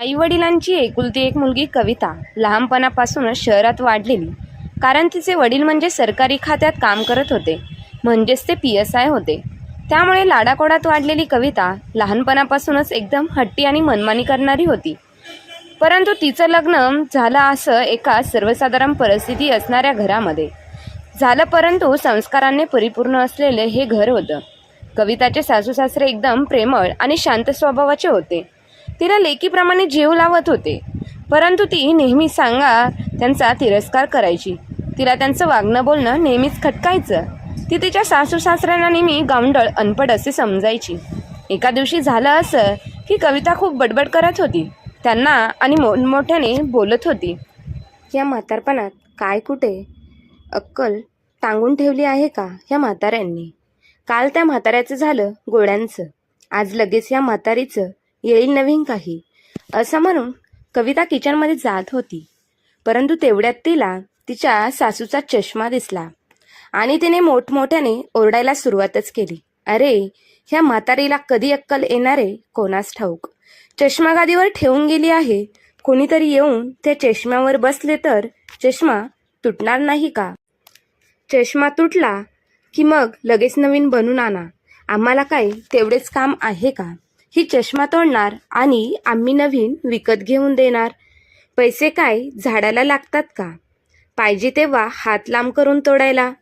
आई वडिलांची एकुलती एक मुलगी कविता लहानपणापासूनच शहरात वाढलेली. कारण तिचे वडील म्हणजे सरकारी खात्यात काम करत होते. म्हणजेच ते पी एस आय होते. त्यामुळे लाडाकोडात वाढलेली कविता लहानपणापासूनच एकदम हट्टी आणि मनमानी करणारी होती. परंतु तिचं लग्न झालं असं एका सर्वसाधारण परिस्थिती असणाऱ्या घरामध्ये. झालं परंतु संस्कारांनी परिपूर्ण असलेले हे घर होतं. कविताचे सासू सासरे एकदम प्रेमळ आणि शांत स्वभावाचे होते. तिला लेकीप्रमाणे जीव लावत होते. परंतु ती नेहमी सांगा त्यांचा तिरस्कार करायची. तिला त्यांचं वागणं बोलणं नेहमीच खटकायचं. ती तिच्या सासू सासऱ्यांना नेहमी गावंडळ अनपड असे समजायची. एका दिवशी झालं असं की कविता खूप बडबड करत होती. त्यांना आणि मोठमोठ्याने बोलत होती. या म्हातारपणात काय कुठे? अक्कल टांगून ठेवली आहे का या म्हाताऱ्यांनी? काल त्या म्हाताऱ्याचं झालं गोळ्यांचं. आज लगेच या म्हातारीचं येईल नवीन काही. असं म्हणून कविता किचनमध्ये जात होती. परंतु तेवढ्यात तिला तिच्या सासूचा चष्मा दिसला. आणि तिने मोठमोठ्याने ओरडायला सुरुवातच केली. अरे ह्या म्हातारीला कधी अक्कल येणारे? कोणास ठाऊक. चष्मा गादीवर ठेवून गेली आहे. कोणीतरी येऊन त्या चष्म्यावर बसले तर चष्मा तुटणार नाही का? चष्मा तुटला की मग लगेच नवीन बनून आणा. आम्हाला काय तेवढेच काम आहे का? ही चष्मा तोडणार आणि आम्ही नवीन विकत घेऊन देणार. पैसे काय झाडाला लागतात का? पाहिजे तेव्हा हात लांब करून तोडायला.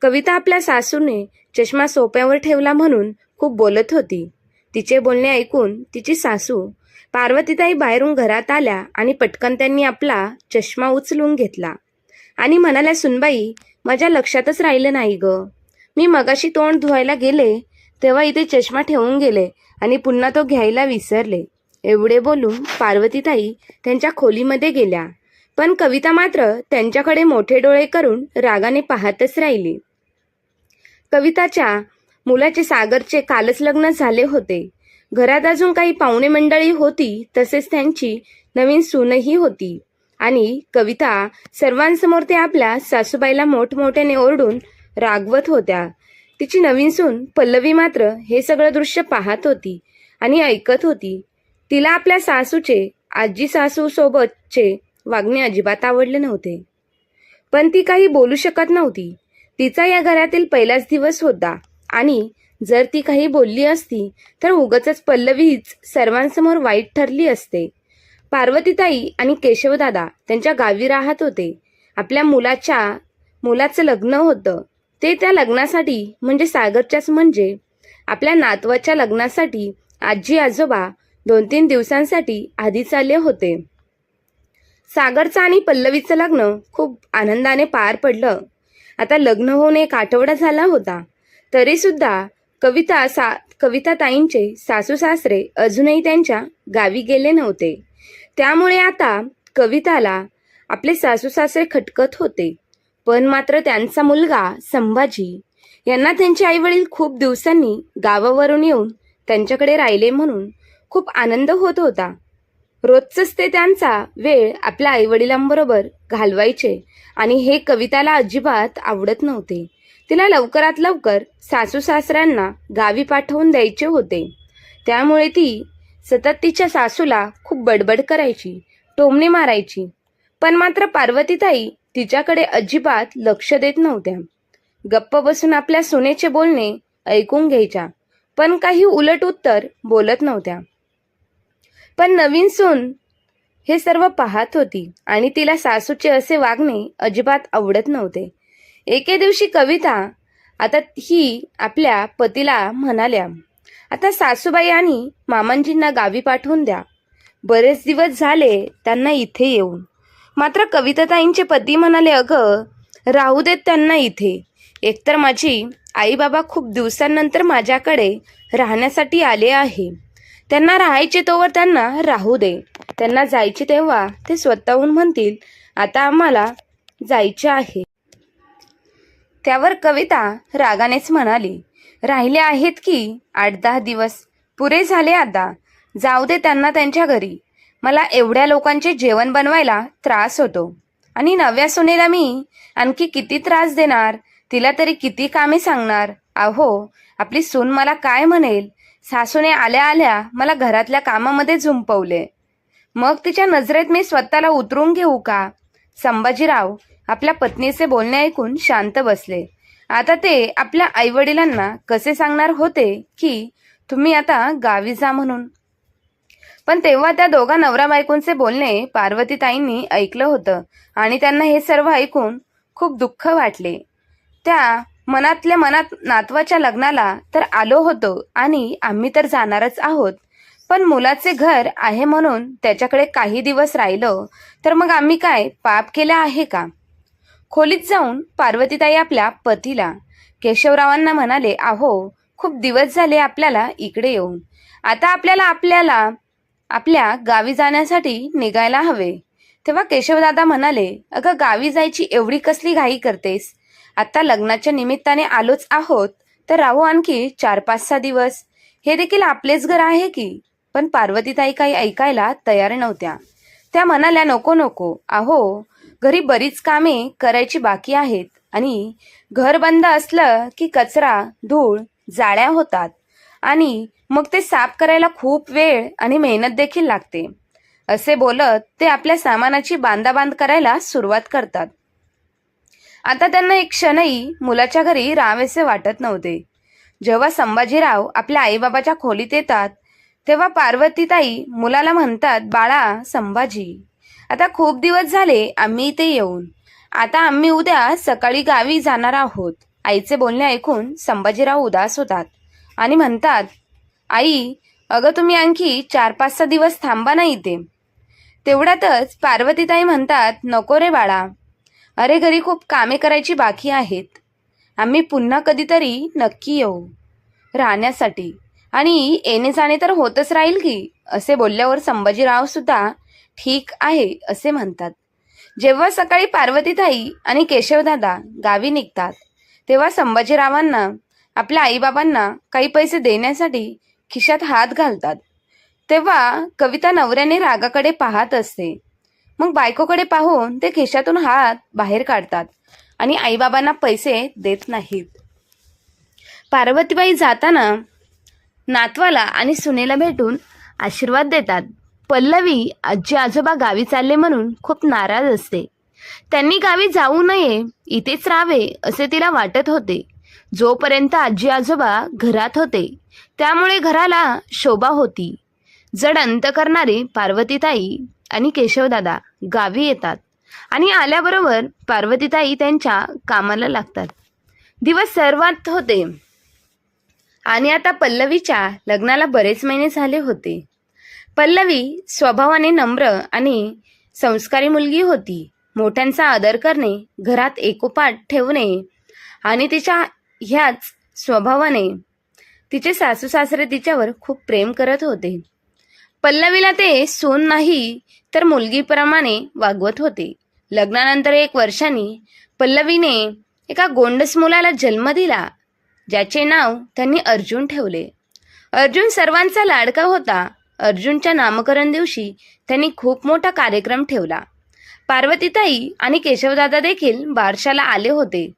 कविता आपल्या सासूने चष्मा सोप्यावर ठेवला म्हणून खूप बोलत होती. तिचे बोलणे ऐकून तिची सासू पार्वतीताई बाहेरून घरात आल्या आणि पटकन त्यांनी आपला चष्मा उचलून घेतला. आणि म्हणाल्या सुनबाई माझ्या लक्षातच राहिलं नाही ग. मी मगाशी तोंड धुवायला गेले तेव्हा इथे चष्मा ठेवून गेले. आणि पुन्हा तो घ्यायला विसरले. एवढे बोलून पार्वतीताई त्यांच्या खोलीमध्ये गेल्या. पण कविता मात्र त्यांच्याकडे मोठे डोळे करून रागाने पाहतच राहिली. कविताच्या मुलाचे सागरचे कालच लग्न झाले होते. घरात अजून काही पाहुणे मंडळी होती तसेच त्यांची नवीन सूनही होती. आणि कविता सर्वांसमोर ते आपल्या सासूबाईला मोठमोठ्याने ओरडून रागवत होत्या. तिची नवीन सून पल्लवी मात्र हे सगळं दृश्य पाहत होती आणि ऐकत होती. तिला आपल्या सासूचे आजी सासू सोबतचे वागणे अजिबात आवडले नव्हते. पण ती काही बोलू शकत नव्हती. तिचा या घरातील पहिलाच दिवस होता आणि जर ती काही बोलली असती तर उगच पल्लवीच सर्वांसमोर वाईट ठरली असते. पार्वतीताई आणि केशवदादा त्यांच्या गावी राहत होते. आपल्या मुलाच्या मुलाचं लग्न होतं. ते त्या लग्नासाठी म्हणजे सागरच्याच म्हणजे आपल्या नातवाच्या लग्नासाठी आजी आजोबा दोन तीन दिवसांसाठी आधीच आले होते. सागरचं आणि पल्लवीचं लग्न खूप आनंदाने पार पडलं. आता लग्न होऊन एक आठवडा झाला होता. तरीसुद्धा कविता सा कविता ताईंचे सासू सासरे अजूनही त्यांच्या गावी गेले नव्हते. त्यामुळे आता कविताला आपले सासू सासरे खटकत होते. पण मात्र त्यांचा मुलगा संभाजी यांना त्यांचे आईवडील खूप दिवसांनी गावावरून येऊन त्यांच्याकडे राहिले म्हणून खूप आनंद होत होता. रोजच ते त्यांचा वेळ आपल्या आईवडिलांबरोबर घालवायचे आणि हे कविताला अजिबात आवडत नव्हते. तिला लवकरात लवकर सासू सासऱ्यांना गावी पाठवून द्यायचे होते. त्यामुळे ती सतत तिच्या सासूला खूप बडबड करायची टोमणे मारायची. पण मात्र पार्वतीताई तिच्याकडे अजिबात लक्ष देत नव्हत्या. गप्प बसून आपल्या सुनेचे बोलणे ऐकून घ्यायच्या पण काही उलट उत्तर बोलत नव्हत्या. पण नवीन सून हे सर्व पाहत होती आणि तिला सासूचे असे वागणे अजिबात आवडत नव्हते. एके दिवशी कविता आता ही आपल्या पतीला म्हणाल्या आता सासूबाई आणि मामांजींना गावी पाठवून द्या. बरेच दिवस झाले त्यांना इथे येऊन. मात्र कविताताईंचे पती म्हणाले अगं राहू देत त्यांना इथे. एकतर माझी आई बाबा खूप दिवसांनंतर माझ्याकडे राहण्यासाठी आले आहे. त्यांना राहायचे तोवर त्यांना राहू दे. त्यांना जायचे तेव्हा ते स्वतःहून म्हणतील आता आम्हाला जायचे आहे. त्यावर कविता रागानेच म्हणाली राहिले आहेत की आठ दहा दिवस. पुरे झाले आता. जाऊ दे त्यांना त्यांच्या घरी. मला एवढ्या लोकांचे जेवण बनवायला त्रास होतो. आणि नव्या सुनेला मी आणखी किती त्रास देणार तिला तरी किती कामे सांगणार? अहो आपली सून मला काय म्हणेल? सासूने आल्या आल्या मला घरातल्या कामामध्ये झुंपवले. मग तिच्या नजरेत मी स्वतःला उतरून घेऊ का? संभाजीराव आपल्या पत्नीचे बोलणे ऐकून शांत बसले. आता ते आपल्या आईवडिलांना कसे सांगणार होते की तुम्ही आता गावी जा म्हणून. पण तेव्हा त्या दोघा नवरा बायकोंचे बोलणे पार्वतीताईंनी ऐकलं होतं आणि त्यांना हे सर्व ऐकून खूप दुःख वाटले. त्या मनातल्या मनात नातवाच्या लग्नाला तर आलो होतो आणि आम्ही तर जाणारच आहोत. पण मुलाचे घर आहे म्हणून त्याच्याकडे काही दिवस राहिलो तर मग आम्ही काय पाप केलं आहे का? खोलीत जाऊन पार्वतीताई आपल्या पतीला केशवरावांना म्हणाले आहो खूप दिवस झाले आपल्याला इकडे येऊन. आता आपल्याला आपल्याला आपल्या गावी जाण्यासाठी निघायला हवे. तेव्हा केशवदादा म्हणाले अगं गावी जायची एवढी कसली घाई करतेस? आता लग्नाच्या निमित्ताने आलोच आहोत तर राहू आणखी चार पाच सहा दिवस. हे देखील आपलेच घर आहे की? पण पार्वतीताई काही ऐकायला तयार नव्हत्या. त्या म्हणाल्या नको नको. अहो घरी बरीच कामे करायची बाकी आहेत आणि घर बंद असलं की कचरा धूळ जाळ्या होतात. आणि मग ते साफ करायला खूप वेळ आणि मेहनत देखील लागते. असे बोलत ते आपल्या सामानाची बांधाबांध करायला सुरुवात करतात. आता त्यांना एक क्षणही मुलाच्या घरी राहावेसे वाटत नव्हते. जेव्हा संभाजीराव आपल्या आईबाबाच्या खोलीत येतात तेव्हा पार्वतीताई मुलाला म्हणतात बाळा संभाजी आता खूप दिवस झाले आम्ही इथे येऊन. आता आम्ही उद्या सकाळी गावी जाणार आहोत. आईचे बोलणे ऐकून संभाजीराव उदास होतात आणि म्हणतात आई अगं तुम्ही आणखी चार पाच सहा दिवस थांबा ना इथे. तेवढ्यातच पार्वतीताई म्हणतात नको रे बाळा. अरे घरी खूप कामे करायची बाकी आहेत. आम्ही पुन्हा कधीतरी नक्की येऊ. राहण्यासाठी. आणि येणे जाणे तर होतच राहील की असे बोलल्यावर संभाजीराव सुद्धा ठीक आहे असे म्हणतात. जेव्हा सकाळी पार्वतीताई आणि केशवदादा गावी निघतात तेव्हा संभाजीरावांना आपल्या आईबाबांना काही पैसे देण्यासाठी खिशात हात घालतात. तेव्हा कविता नवऱ्याने रागाकडे पाहत असते. मग बायकोकडे पाहून ते खिशातून हात बाहेर काढतात आणि आईबाबांना पैसे देत नाहीत. पार्वतीबाई जाताना नातवाला आणि सुनेला भेटून आशीर्वाद देतात. पल्लवी आजी आजोबा गावी चालले म्हणून खूप नाराज असते. त्यांनी गावी जाऊ नये इथेच राहावे असे तिला वाटत होते. जोपर्यंत आजी आजोबा घरात होते त्यामुळे घराला शोभा होती. जड अंत करणारे पार्वतीताई आणि केशवदादा गावी येतात आणि आल्याबरोबर पार्वतीताई त्यांच्या कामाला लागतात. दिवस सर्वात होते. आणि आता पल्लवीच्या लग्नाला बरेच महिने झाले होते. पल्लवी स्वभावाने नम्र आणि संस्कारी मुलगी होती. मोठ्यांचा आदर करणे घरात एकोपाट ठेवणे आणि तिच्या ह्याच स्वभावाने तिचे सासू सासरे तिच्यावर खूप प्रेम करत होते. पल्लवीला ते सोन नाही तर मुलगीप्रमाणे वागवत होते. लग्नानंतर एक वर्षांनी पल्लवीने एका गोंडस मुलाला जन्म दिला ज्याचे नाव त्यांनी अर्जुन ठेवले. अर्जुन सर्वांचा लाडका होता. अर्जुनच्या नामकरण दिवशी त्यांनी खूप मोठा कार्यक्रम ठेवला. पार्वतीताई आणि केशवदादा देखील बारशाला आले होते.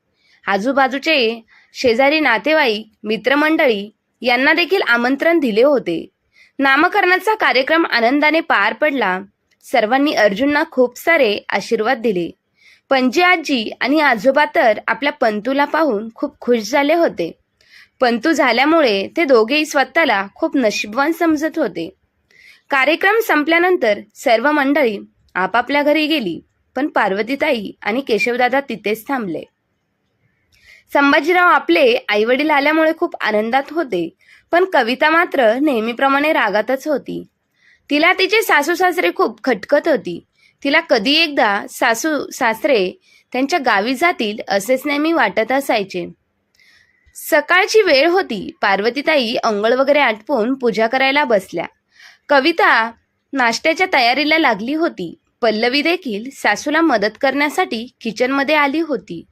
आजूबाजूचे शेजारी नातेवाईक मित्रमंडळी यांना देखील आमंत्रण दिले होते. नामकरणाचा कार्यक्रम आनंदाने पार पडला. सर्वांनी अर्जुनना खूप सारे आशीर्वाद दिले. पणजी आजी आणि आजोबा तर आपल्या पंतूला पाहून खूप खुश झाले होते. पंतू झाल्यामुळे ते दोघेही स्वतःला खूप नशीबवान समजत होते. कार्यक्रम संपल्यानंतर सर्व मंडळी आपापल्या घरी गेली पण पार्वतीताई आणि केशवदादा तिथेच थांबले. संभाजीराव आपले आईवडील आल्यामुळे खूप आनंदात होते. पण कविता मात्र नेहमीप्रमाणे रागातच होती. तिला तिचे सासू सासरे खूप खटकत होती. तिला कधी एकदा सासू सासरे त्यांच्या गावी जातील असेच नेहमी वाटत असायचे. सकाळची वेळ होती. पार्वतीताई अंगळ वगैरे आटपून पूजा करायला बसल्या. कविता नाश्त्याच्या तयारीला लागली होती. पल्लवी देखील सासूला मदत करण्यासाठी किचनमध्ये आली होती.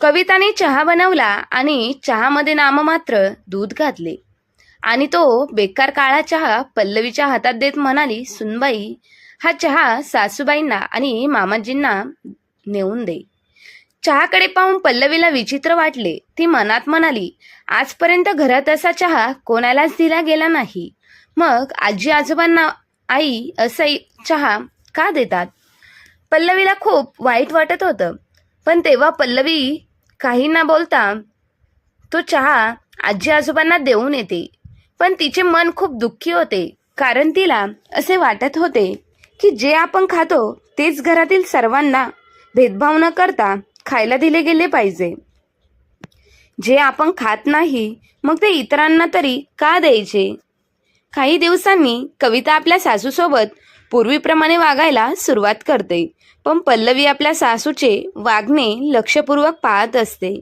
कविताने चहा बनवला आणि चहामध्ये नाममात्र दूध घातले. आणि तो बेकार काळा चहा पल्लवीच्या हातात देत म्हणाली सुनबाई हा चहा सासूबाईंना आणि मामाजींना नेऊन दे. चहाकडे पाहून पल्लवीला विचित्र वाटले. ती मनात म्हणाली आजपर्यंत घरात असा चहा कोणालाच दिला गेला नाही. मग आजी आजोबांना आई असा चहा का देतात? पल्लवीला खूप वाईट वाटत होतं. पण तेव्हा पल्लवी काही ना बोलता तो चहा आजी आजोबांना देऊन येते. पण तिचे मन खूप दुःखी होते. कारण तिला असे वाटत होते की जे आपण खातो तेच घरातील सर्वांना भेदभाव न करता खायला दिले गेले पाहिजे. जे आपण खात नाही मग ते इतरांना तरी का द्यायचे? काही दिवसांनी कविता आपल्या सासूसोबत पूर्वीप्रमाणे वागायला सुरुवात करते. पण पल्लवी आपल्या सासूचे वागणे लक्षपूर्वक पाहत असते.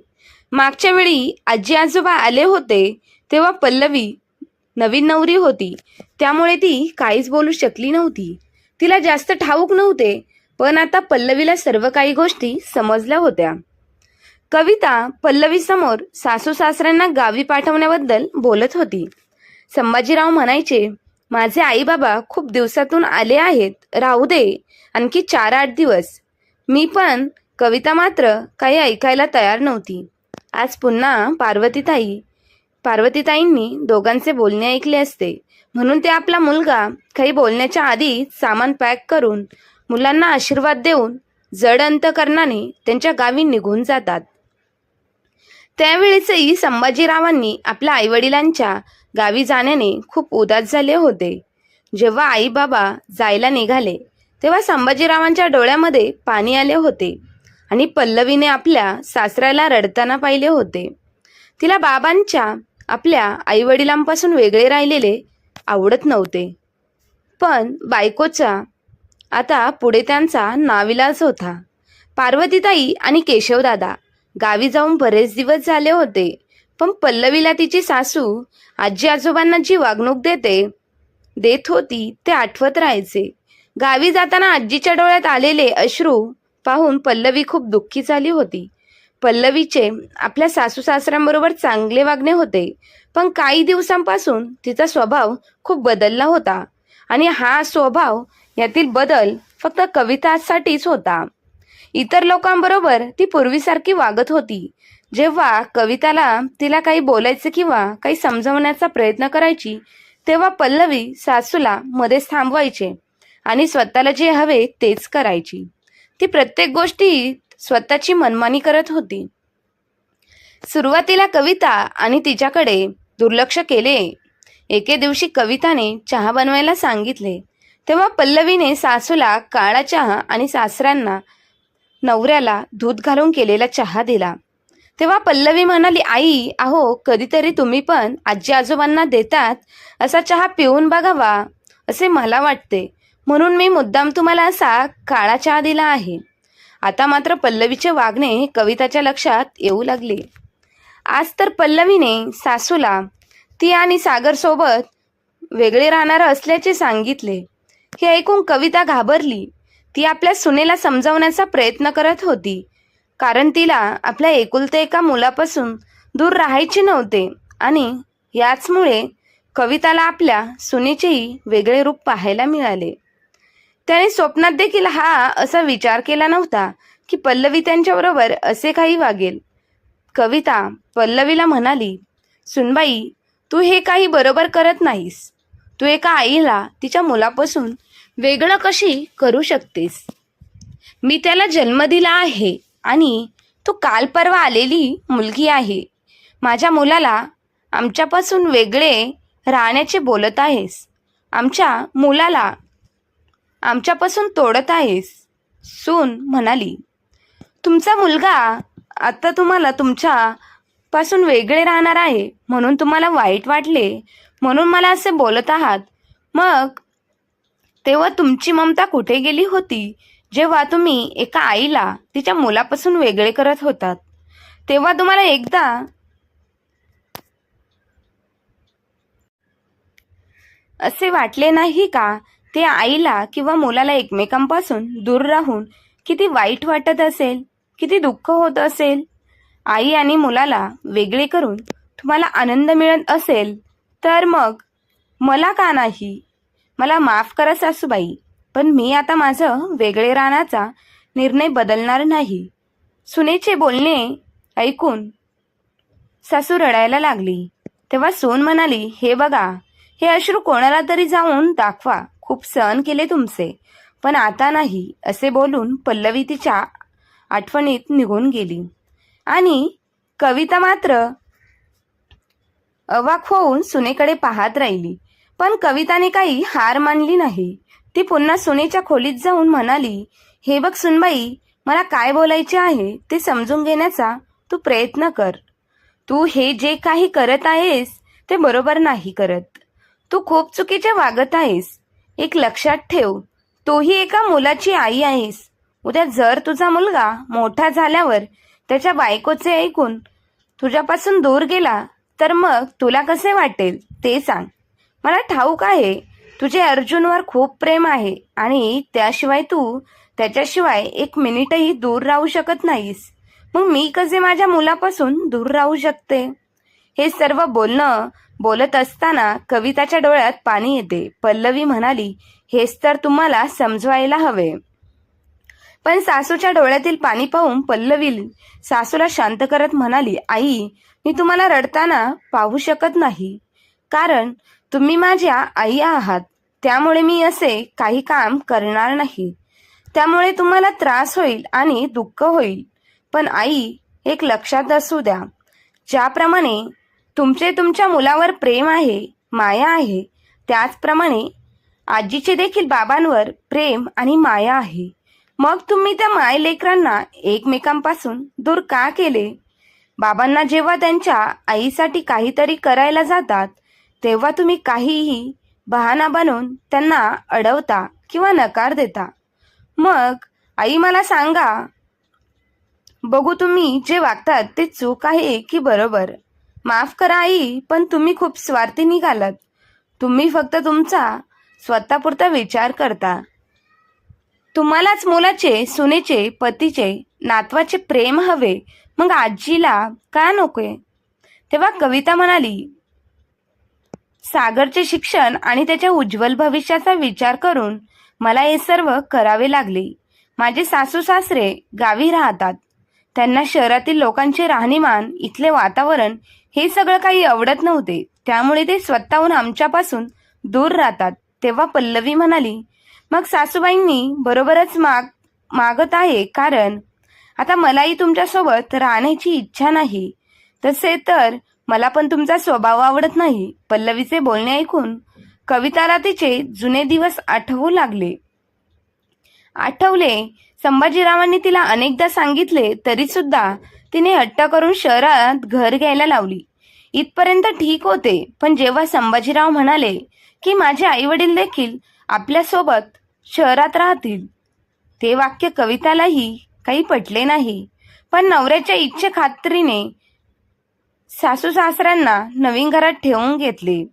मागच्या वेळी आजी आजोबा आले होते तेव्हा पल्लवी नवीन नवरी होती. त्यामुळे ती काहीच बोलू शकली नव्हती. तिला जास्त ठाऊक नव्हते पण आता पल्लवीला सर्व काही गोष्टी समजल्या होत्या. कविता पल्लवीसमोर सासू सासऱ्यांना गावी पाठवण्याबद्दल बोलत होती. संभाजीराव म्हणायचे माझे आई बाबा खूप दिवसातून आले आहेत. राहू दे. आणखी चार आठ दिवस. मी पण कविता मात्र काही ऐकायला तयार नव्हती. आज पुन्हा पार्वतीताई. पार्वतीताईंनी दोघांचे बोलणे ऐकले असते. म्हणून ते आपला मुलगा काही बोलण्याच्या आधी सामान पॅक करून मुलांना आशीर्वाद देऊन जड अंतकरणाने त्यांच्या गावी निघून जातात. त्यावेळेसही संभाजीरावांनी आपल्या आईवडिलांच्या गावी जाण्याने खूप उदास झाले होते. जेव्हा आई बाबा जायला निघाले तेव्हा संभाजीरावांच्या डोळ्यामध्ये पाणी आले होते आणि पल्लवीने आपल्या सासऱ्याला रडताना पाहिले होते. तिला बाबांच्या आपल्या आईवडिलांपासून वेगळे राहिलेले आवडत नव्हते. पण बायकोचा आता पुढे त्यांचा नाविलाज होता. पार्वतीताई आणि केशवदादा गावी जाऊन बरेच दिवस झाले होते. पण पल्लवीला तिची सासू आजी आजोबांना जी वागणूक देते देत होती ते आठवत राहायचे. गावी जाताना आजीच्या डोळ्यात आलेले अश्रू पाहून पल्लवी खूप दुःखी झाली होती. पल्लवीचे आपल्या सासू सासऱ्यांबरोबर चांगले वागणे होते पण काही दिवसांपासून तिचा स्वभाव खूप बदलला होता आणि हा स्वभाव यातील बदल फक्त कवितासाठीच होता. इतर लोकांबरोबर ती पूर्वीसारखी वागत होती जेव्हा कविताला तिला काही बोलायचं किंवा काही समजवण्याचा प्रयत्न करायची तेव्हा पल्लवी सासूला मध्येच थांबवायचे आणि स्वतःला जे हवे तेच करायची. ती प्रत्येक गोष्टी स्वतःची मनमानी करत होती. सुरुवातीला कविता आणि तिच्याकडे दुर्लक्ष केले. एके दिवशी कविताने चहा बनवायला सांगितले. तेव्हा पल्लवीने सासूला काळा चहा आणि सासऱ्यांना नवऱ्याला दूध घालून केलेला चहा दिला. तेव्हा पल्लवी म्हणाली आई अहो कधीतरी तुम्ही पण आजी आजोबांना देतात असा चहा पिऊन बघावा असे मला वाटते. म्हणून मी मुद्दाम तुम्हाला असा काळा चहा दिला आहे. आता मात्र पल्लवीचे वागणे कविताच्या लक्षात येऊ लागले. आज तर पल्लवीने सासूला ती आणि सागरसोबत वेगळे राहणार असल्याचे सांगितले. हे ऐकून कविता घाबरली. ती आपल्या सुनेला समजावण्याचा प्रयत्न करत होती. कारण तिला आपल्या एकुलते एका मुलापासून दूर राहायचे नव्हते आणि याचमुळे कविताला आपल्या सुनेचेही वेगळे रूप पाहायला मिळाले. त्याने स्वप्नात देखील हा असा विचार केला नव्हता की पल्लवी त्यांच्याबरोबर असे काही वागेल. कविता पल्लवीला म्हणाली सुनबाई तू हे काही बरोबर करत नाहीस. तू एका आईला तिच्या मुलापासून वेगळं कशी करू शकतेस? मी त्याला जन्म दिला आहे. आणि तू काल परवा आलेली मुलगी आहे. माझ्या मुलाला आमच्यापासून वेगळे राहण्याचे बोलत आहेस. आमच्या मुलाला आमच्यापासून तोडत आहेस सून म्हणाली. तुमचा मुलगा आता तुम्हाला तुमच्या पासून वेगळे राहणार आहे म्हणून तुम्हाला वाईट वाटले म्हणून मला असे बोलत आहात. मग तेव्हा तुमची ममता कुठे गेली होती? जेव्हा तुम्ही एका आईला तिच्या मुलापासून वेगळे करत होतात तेव्हा तुम्हाला एकदा असे वाटले नाही का ते आईला किंवा मुलाला एकमेकांपासून दूर राहून किती वाईट वाटत असेल किती दुःख होत असेल? आई आणि मुलाला वेगळे करून तुम्हाला आनंद मिळत असेल तर मग मला का नाही? मला माफ करा सासूबाई. पण मी आता माझं वेगळे राहण्याचा निर्णय बदलणार नाही. सुनेचे बोलणे ऐकून सासू रडायला लागली. तेव्हा सून म्हणाली हे बघा हे अश्रू कोणाला तरी जाऊन दाखवा. खूप सहन केले तुमचे. पण आता नाही असे बोलून पल्लवी तिच्या आठवणीत निघून गेली. आणि कविता मात्र अवाक होऊन सुनेकडे पाहत राहिली. पण कविताने काही हार मानली नाही. ती पुन्हा सुनेच्या खोलीत जाऊन म्हणाली हे बघ सुनबाई मला काय बोलायचे आहे ते समजून घेण्याचा तू प्रयत्न कर. तू हे जे काही करत आहेस ते बरोबर नाही करत. तू खूप चुकीचे वागत आहेस. एक लक्षात ठेव तूही एका मुलाची आई आहेस. उद्या जर तुझा मुलगा मोठा झाल्यावर त्याच्या बायकोचे ऐकून तुझ्यापासून दूर गेला तर मग तुला कसे वाटेल ते सांग. मला ठाऊक आहे तुझे अर्जुनवर खूप प्रेम आहे आणि त्याशिवाय तू त्याच्याशिवाय एक मिनिटही दूर राहू शकत नाहीस. मग मी कसे माझ्या मुलापासून दूर राहू शकते? हे सर्व बोलणं बोलत असताना कविताच्या डोळ्यात पाणी येते. पल्लवी म्हणाली हेच तर तुम्हाला समजवायला हवे. पण सासूच्या डोळ्यातील पाणी पाहून पल्लवी सासूला शांत करत म्हणाली आई मी तुम्हाला रडताना पाहू शकत नाही. कारण तुम्ही माझ्या आई आहात. त्यामुळे मी असे काही काम करणार नाही. त्यामुळे तुम्हाला त्रास होईल आणि दुःख होईल. पण आई एक लक्षात असू द्या. ज्याप्रमाणे तुमचे तुमच्या मुलावर प्रेम आहे माया आहे त्याचप्रमाणे आजीचे देखील बाबांवर प्रेम आणि माया आहे. मग तुम्ही त्या माय लेकरांना एकमेकांपासून दूर का केले? बाबांना जेव्हा त्यांच्या आईसाठी काहीतरी करायला जातात तेव्हा तुम्ही काहीही बहाणा बनवून त्यांना अडवता किंवा नकार देता. मग आई मला सांगा. बघू तुम्ही जे वागतात ते चूक आहे की बरोबर? माफ करा आई पण तुम्ही खूप स्वार्थी निघालात. तुम्ही फक्त तुमचा स्वतःपुरता विचार करता. तुम्हालाच मुलाचे सुनेचे पतीचे नातवाचे प्रेम हवे. मग आजीला का नकोय? तेव्हा कविता म्हणाली सागरचे शिक्षण आणि त्याच्या उज्ज्वल भविष्याचा विचार करून मला हे सर्व करावे लागले. माझे सासू सासरे गावी राहतात. त्यांना शहरातील लोकांचे राहणीमान इथले वातावरण हे सगळं काही आवडत नव्हते. त्यामुळे ते स्वतःहून आमच्यापासून दूर राहतात तेव्हा पल्लवी म्हणाली मग सासूबाईंनी बरोबरच माग मागत आहे कारण आता मलाही तुमच्यासोबत राहण्याची इच्छा नाही. तसे तर मला पण तुमचा स्वभाव आवडत नाही. पल्लवीचे बोलणे ऐकून कविताला तिचे जुने दिवस आठवू लागले. आठवले. संभाजीरावांनी तिला अनेकदा सांगितले तरी सुद्धा तिने हट्ट करून शहरात घर घ्यायला लावली. इथपर्यंत ठीक होते पण जेव्हा संभाजीराव म्हणाले की माझे आई वडील देखील आपल्यासोबत शहरात राहतील ते वाक्य कवितालाही काही पटले नाही. पण नवऱ्याच्या इच्छे खात्रीने सासू सासऱ्यांना नवीन घरात ठेवून घेतले.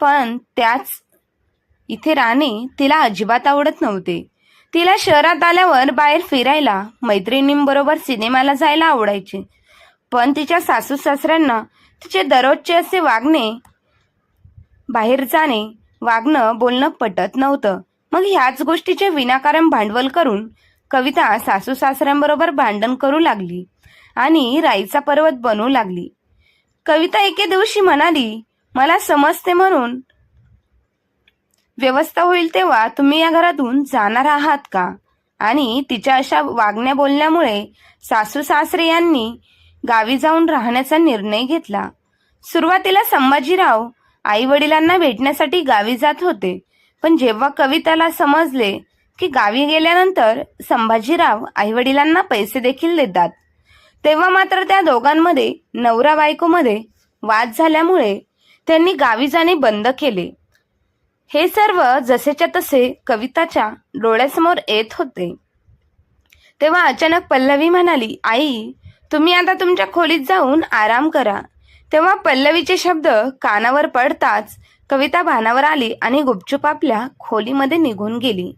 पण त्याच इथे राहणे तिला अजिबात आवडत नव्हते. तिला शहरात आल्यावर बाहेर फिरायला मैत्रिणींबरोबर सिनेमाला जायला आवडायचे. पण तिच्या सासू सासऱ्यांना तिचे दररोजचे असे वागणे बाहेर जाणे वागणं बोलणं पटत नव्हतं. मग ह्याच गोष्टीचे विनाकारण भांडवल करून कविता सासू सासऱ्यांबरोबर भांडण करू लागली. आणि राईचा पर्वत बनू लागली. कविता एके दिवशी म्हणाली मला समजते म्हणून. व्यवस्था होईल तेव्हा तुम्ही या घरातून जाणार आहात का? आणि तिच्या अशा वागण्या बोलण्यामुळे सासू सासरे यांनी गावी जाऊन राहण्याचा निर्णय घेतला. सुरुवातीला संभाजीराव आई वडिलांना भेटण्यासाठी गावी जात होते पण जेव्हा कविताला समजले की गावी गेल्यानंतर संभाजीराव आई वडिलांना पैसे देखील देतात तेव्हा मात्र त्या दोघांमध्ये नवरा बायकोमध्ये वाद झाल्यामुळे त्यांनी गावी जाणे बंद केले. हे सर्व जसेच्या तसे कविताच्या डोळ्यासमोर येत होते. तेव्हा अचानक पल्लवी म्हणाली आई तुम्ही आता तुमच्या खोलीत जाऊन आराम करा. तेव्हा पल्लवीचे शब्द कानावर पडताच कविता भानावर आली आणि गुपचूप आपल्या खोलीमध्ये निघून गेली.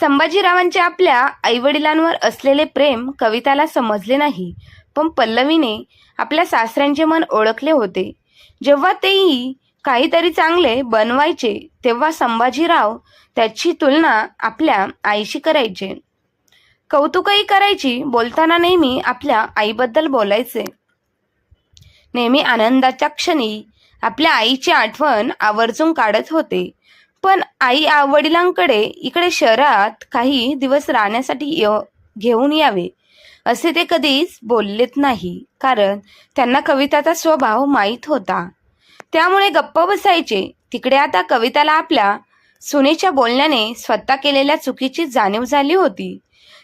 संभाजीरावांचे आपल्या आईवडिलांवर असलेले प्रेम कविताला समजले नाही. पण पल्लवीने आपल्या सासऱ्यांचे मन ओळखले होते. जेव्हा तेही काहीतरी चांगले बनवायचे तेव्हा संभाजीराव त्याची तुलना आपल्या आईशी करायचे. कौतुकही करायची बोलताना नेहमी आपल्या आईबद्दल बोलायचे. नेहमी आनंदाच्या क्षणी आपल्या आईची आठवण आवर्जून काढत होते. पण आई वडिलांकडे इकडे शहरात काही दिवस राहण्यासाठी घेऊन यावे असे ते कधीच बोललेत नाही. कारण त्यांना कविताचा स्वभाव माहीत होता. त्यामुळे गप्प बसायचे. तिकडे आता कविताला आपल्या सुनेच्या बोलण्याने स्वतः केलेल्या चुकीची जाणीव झाली होती.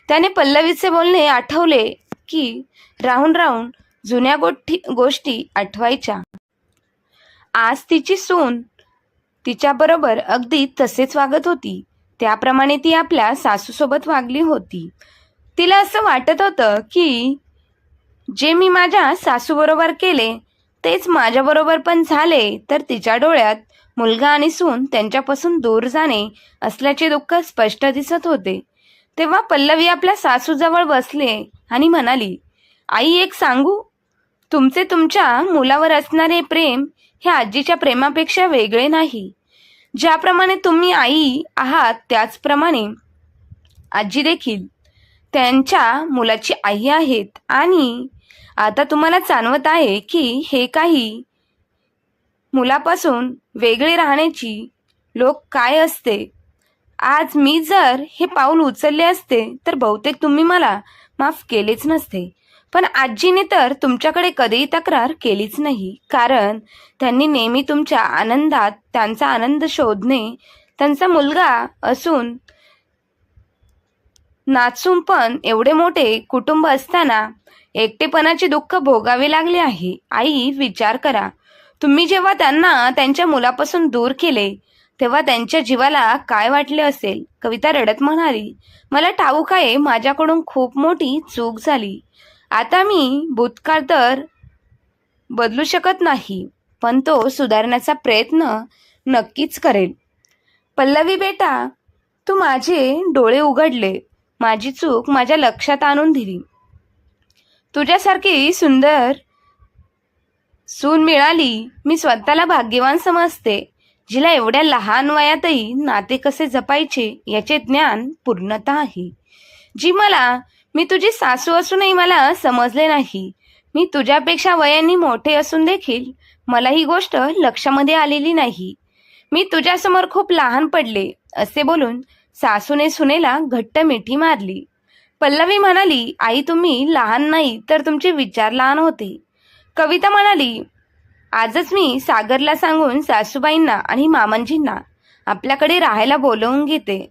त्याने पल्लवीचे बोलणे आठवले की राहून राहून जुन्या गोष्टी गोष्टी आठवायच्या. आज तिची सून तिच्याबरोबर अगदी तसेच वागत होती. त्याप्रमाणे ती आपल्या सासूसोबत वागली होती. तिला असं वाटत होतं की जे मी माझ्या सासूबरोबर केले तेच माझ्याबरोबर पण झाले तर तिच्या डोळ्यात मुलगा आणि सून त्यांच्यापासून दूर जाणे असल्याचे दुःख स्पष्ट दिसत होते. तेव्हा पल्लवी आपल्या सासूजवळ बसले आणि म्हणाली आई एक सांगू? तुमचे तुमच्या मुलावर असणारे प्रेम हे आजीच्या प्रेमापेक्षा वेगळे नाही. ज्याप्रमाणे तुम्ही आई आहात त्याचप्रमाणे आजी देखील. त्यांच्या मुलाची आई आहेत आणि आता तुम्हाला जाणवत आहे की हे काही मुलापासून वेगळे राहण्याची लोक काय असते? आज मी जर हे पाऊल उचलले असते तर बहुतेक तुम्ही मला माफ केलेच नसते. पण आजीने तर तुमच्याकडे कधीही तक्रार केलीच नाही. कारण त्यांनी नेहमी तुमच्या आनंदात त्यांचा आनंद शोधणे त्यांचा मुलगा असून नाचून पण एवढे मोठे कुटुंब असताना एकटेपणाचे दुःख भोगावे लागले आहे. आई विचार करा. तुम्ही जेव्हा त्यांना त्यांच्या मुलापासून दूर केले तेव्हा त्यांच्या जीवाला काय वाटले असेल? कविता रडत म्हणाली मला ठाऊक आहे माझ्याकडून खूप मोठी चूक झाली. आता मी भूतकाळ तर बदलू शकत नाही पण तो सुधारण्याचा प्रयत्न नक्कीच करेल. पल्लवी बेटा तू माझे डोळे उघडले माझी चूक माझ्या लक्षात आणून दिली. तुझ्यासारखी सुंदर सून मिळाली मी स्वतःला भाग्यवान समजते. जिला एवढ्या लहान वयातही नाते कसे जपायचे याचे ज्ञान पूर्णतः आहे. जी मला मी तुझी सासू असूनही मला समजले नाही. मी तुझ्यापेक्षा वयाने मोठे असून देखील मला ही गोष्ट लक्षामध्ये आलेली नाही. मी तुझ्यासमोर खूप लहान पडले असे बोलून सासूने सुनेला घट्ट मिठी मारली. पल्लवी म्हणाली आई तुम्ही लहान नाही तर तुमचे विचार लहान होते. कविता म्हणाली आजच मी सागरला सांगून सासूबाईंना आणि मामांजींना आपल्याकडे राहायला बोलवून घेते.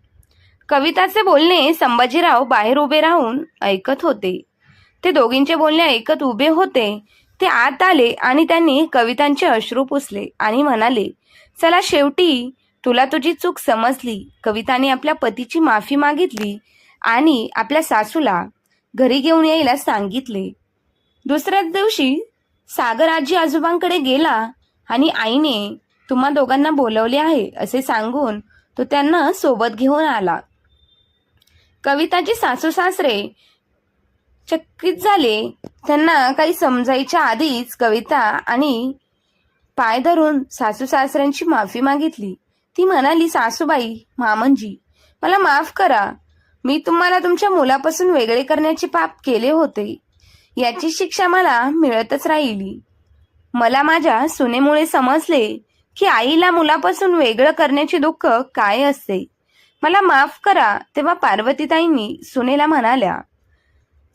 कविताचे बोलणे संभाजीराव बाहेर उभे राहून ऐकत होते. ते दोघींचे बोलणे ऐकत उभे होते. ते आत आले आणि त्यांनी कवितांचे अश्रू पुसले आणि म्हणाले चला शेवटी तुला तुझी चूक समजली. कविताने आपल्या पतीची माफी मागितली आणि आपल्या सासूला घरी घेऊन यायला सांगितले. दुसऱ्याच दिवशी सागर आजी आजोबांकडे गेला आणि आईने तुम्हा दोघांना बोलवले आहे असे सांगून तो त्यांना सोबत घेऊन आला. कविताचे सासू सासरे चकित झाले. त्यांना काही समजायच्या आधीच कविता आणि पाय धरून सासू सासऱ्यांची माफी मागितली. ती म्हणाली सासूबाई मामंजी मला माफ करा. मी तुम्हाला तुमच्या मुलापासून वेगळे करण्याचे पाप केले होते. याची शिक्षा मला मिळतच राहिली. मला माझ्या सुनेमुळे समजले की आईला मुलापासून वेगळं करण्याचे दुःख काय असते? मला माफ करा तेव्हा पार्वतीताईंनी सुनेला म्हणाल्या.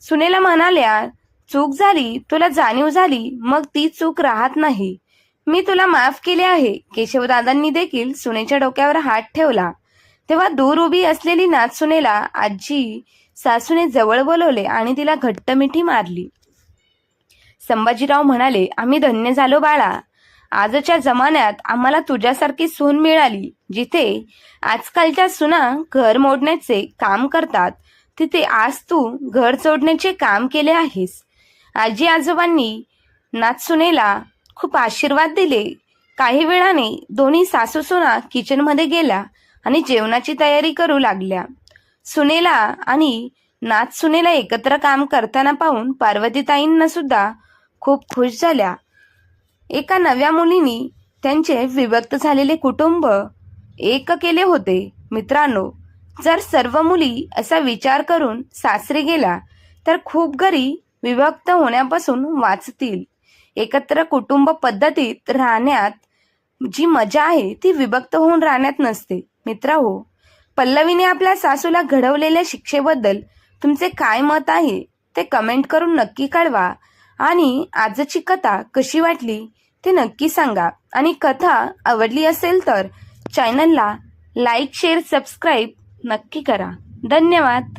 सुनेला म्हणाल्या चूक झाली तुला जाणीव झाली मग ती चूक राहत नाही. मी तुला माफ केले आहे. केशवदादांनी देखील सुनेच्या डोक्यावर हात ठेवला. तेव्हा दूर उभी असलेली नाचसुनेला आजी सासूने जवळ बोलवले आणि तिला घट्ट मिठी मारली. संभाजीराव म्हणाले आम्ही धन्य झालो बाळा. आजच्या जमान्यात आम्हाला तुझ्यासारखी सून मिळाली जिथे आजकालच्या सुना घर मोडण्याचे काम करतात तिथे आज तू घर सोडण्याचे काम केले आहेस. आजी आजोबांनी नाचसुनेला खूप आशीर्वाद दिले. काही वेळाने दोन्ही सासू सुना किचनमध्ये गेल्या आणि जेवणाची तयारी करू लागल्या. सुनेला आणि नाच सुनेला एकत्र काम करताना पाहून पार्वतीताईंना सुद्धा खूप खुश झाल्या. एका नव्या मुलीनी त्यांचे विभक्त झालेले कुटुंब एक केले होते. मित्रांनो जर सर्व मुली असा विचार करून सासरे गेला तर खूप घरी विभक्त होण्यापासून वाचतील. एकत्र कुटुंब पद्धतीत राहण्यात जी मजा आहे ती विभक्त होऊन राहण्यात नसते. मित्रा हो पल्लवीने आपल्या सासूला घडवलेल्या शिक्षेबद्दल तुमचे काय मत आहे ते कमेंट करून नक्की कळवा. आणि आजची कथा कशी वाटली ते नक्की सांगा. आणि कथा आवडली असेल तर चॅनलला लाईक शेअर सबस्क्राईब नक्की करा. धन्यवाद.